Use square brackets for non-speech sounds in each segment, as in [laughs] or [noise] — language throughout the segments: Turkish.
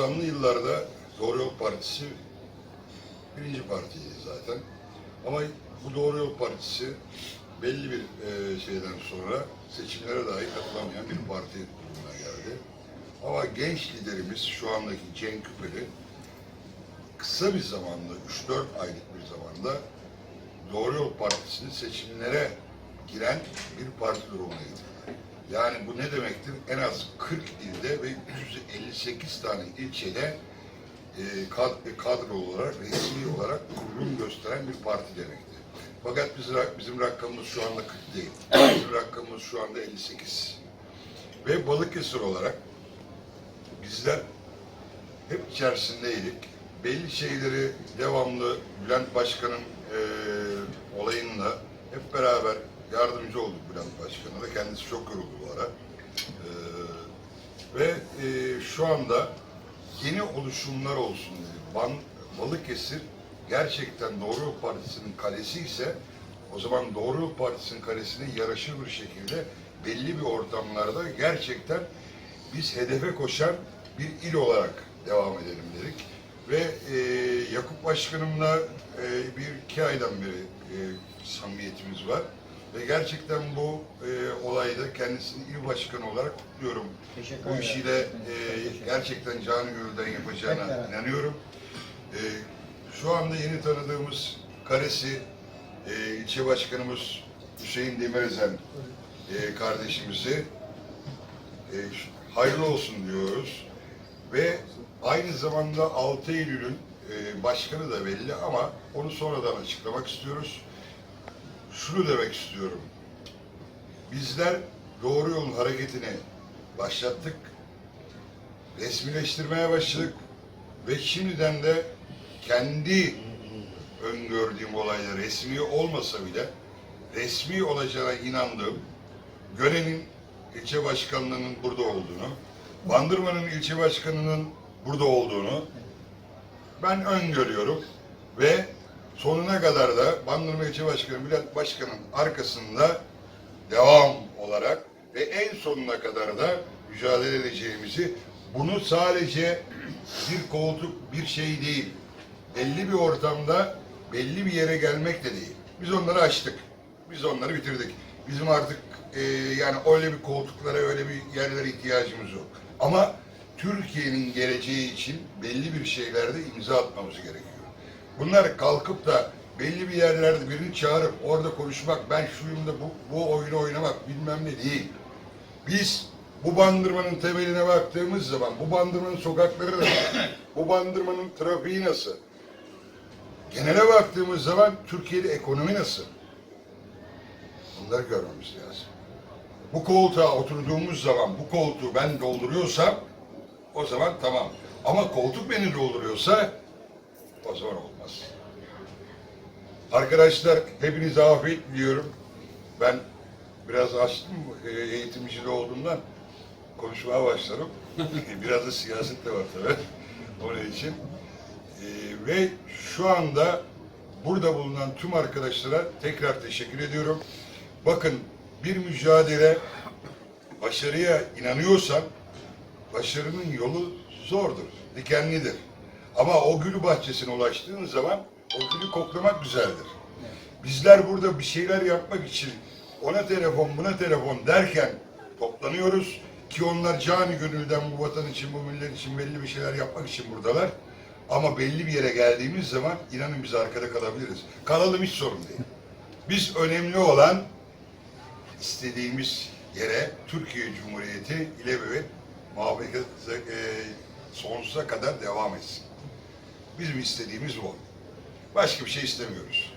90'lı yıllarda Doğru Yol Partisi birinci partiydi zaten. Ama bu Doğru Yol Partisi belli bir e, şeyden sonra seçimlere dahi katılamayan bir parti durumuna geldi. Ama genç liderimiz şu andaki Cenk Küpeli kısa bir zamanda, 3-4 aylık bir zamanda Doğru Yol Partisi'ni seçimlere giren bir parti durumuna getirdi. Yani bu ne demektir? En az 40 ilde ve 358 tane ilçede e, kad- kadro olarak, resmi olarak kurulum gösteren bir parti demektir. Fakat biz, bizim rakamımız şu anda 40 değil. Bizim rakamımız şu anda 58. Ve Balıkesir olarak bizler hep içerisindeydik. Belli şeyleri devamlı Bülent Başkan'ın eee olayında hep beraber yardımcı olduk Bülent Başkan'a da. Kendisi çok yoruldu bu ara. Eee, ve eee, şu anda yeni oluşumlar olsun dedi. Ban, Balıkesir gerçekten Doğru Yol Partisi'nin kalesi ise o zaman Doğru Yol Partisi'nin kalesine yaraşır bir şekilde belli bir ortamlarda gerçekten biz hedefe koşan bir il olarak devam edelim dedik. Ve e, Yakup Başkanım'la e, bir iki aydan beri e, samimiyetimiz var. Ve gerçekten bu e, olayda kendisini il başkanı olarak kutluyorum. Teşekkür Bu işi de e, gerçekten canı gönülden yapacağına beraber. inanıyorum. E, şu anda yeni tanıdığımız Karesi e, ilçe başkanımız Hüseyin Demirözen e, kardeşimizi e, hayırlı olsun diyoruz. Ve aynı zamanda 6 Eylül'ün e, başkanı da belli ama onu sonradan açıklamak istiyoruz. Şunu demek istiyorum. Bizler doğru yolun hareketini başlattık. Resmileştirmeye başladık. Ve şimdiden de kendi öngördüğüm olayda resmi olmasa bile resmi olacağına inandığım Göne'nin ilçe başkanlığının burada olduğunu, Bandırma'nın ilçe başkanının burada olduğunu ben öngörüyorum ve sonuna kadar da Bandırma ilçe başkanı Bülent Başkan'ın arkasında devam olarak ve en sonuna kadar da mücadele edeceğimizi bunu sadece bir koltuk bir şey değil belli bir ortamda belli bir yere gelmek de değil. Biz onları açtık. Biz onları bitirdik. Bizim artık e, yani öyle bir koltuklara, öyle bir yerlere ihtiyacımız yok. Ama Türkiye'nin geleceği için belli bir şeylerde imza atmamız gerekiyor. Bunlar kalkıp da belli bir yerlerde birini çağırıp orada konuşmak, ben şuyum da bu, bu oyunu oynamak bilmem ne değil. Biz bu bandırmanın temeline baktığımız zaman bu bandırmanın sokakları nasıl? [coughs] bu bandırmanın trafiği nasıl? Genele baktığımız zaman Türkiye'de ekonomi nasıl? Bunları görmemiz lazım. Bu koltuğa oturduğumuz zaman bu koltuğu ben dolduruyorsam o zaman tamam. Ama koltuk beni dolduruyorsa o zaman olmaz. Arkadaşlar hepinize afiyet diliyorum. Ben biraz açtım e, eğitimci de olduğumdan konuşmaya başladım. [laughs] biraz da siyaset de var tabii. [laughs] Onun için. E, ve şu anda burada bulunan tüm arkadaşlara tekrar teşekkür ediyorum. Bakın bir mücadele başarıya inanıyorsan başarının yolu zordur, dikenlidir. Ama o gül bahçesine ulaştığın zaman o gülü koklamak güzeldir. Bizler burada bir şeyler yapmak için ona telefon buna telefon derken toplanıyoruz ki onlar cani gönülden bu vatan için bu millet için belli bir şeyler yapmak için buradalar. Ama belli bir yere geldiğimiz zaman inanın biz arkada kalabiliriz. Kalalım hiç sorun değil. Biz önemli olan istediğimiz yere Türkiye Cumhuriyeti ilebebet muhabbet e, sonsuza kadar devam etsin. Bizim istediğimiz bu. Başka bir şey istemiyoruz.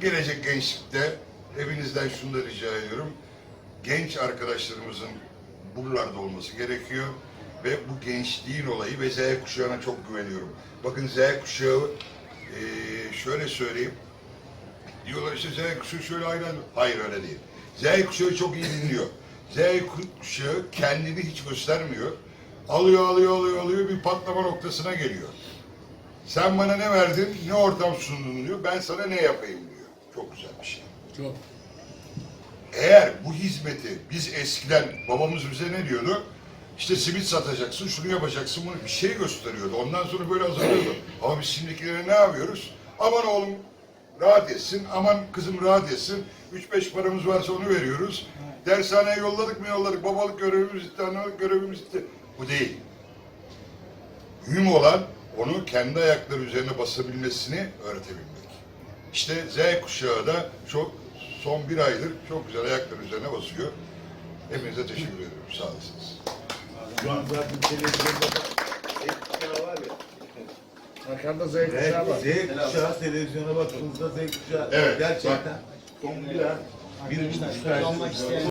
Gelecek gençlikte hepinizden şunu da rica ediyorum. Genç arkadaşlarımızın buralarda olması gerekiyor. Ve bu gençliğin olayı ve Z kuşağına çok güveniyorum. Bakın Z kuşağı e, şöyle söyleyeyim. Diyorlar işte Z kuşağı şöyle aynen. Hayır öyle değil. Z kuşağı çok iyi dinliyor. Z kuşağı kendini hiç göstermiyor. Alıyor, alıyor, alıyor, alıyor bir patlama noktasına geliyor. Sen bana ne verdin, ne ortam sundun diyor. Ben sana ne yapayım diyor. Çok güzel bir şey. Çok. Eğer bu hizmeti biz eskiden babamız bize ne diyordu? işte simit satacaksın, şunu yapacaksın, bunu bir şey gösteriyordu. Ondan sonra böyle hazırlıyordu. Ama biz şimdikilere ne yapıyoruz? Aman oğlum rahat etsin, aman kızım rahat etsin. Üç beş paramız varsa onu veriyoruz. Dershaneye yolladık mı yolladık, babalık görevimiz analık görevimiz. Bu değil. Mühim olan onu kendi ayakları üzerine basabilmesini öğretebilmek. İşte Z kuşağı da çok son bir aydır çok güzel ayakları üzerine basıyor. Hepinize teşekkür ediyorum. Sağ olasınız. Şu an zaten televizyonda kuşağı var ya. Arkanda Z kuşağı var. Z kuşağı televizyona baktığınızda Z kuşağı Evet, gerçekten son bir ay bir buçuk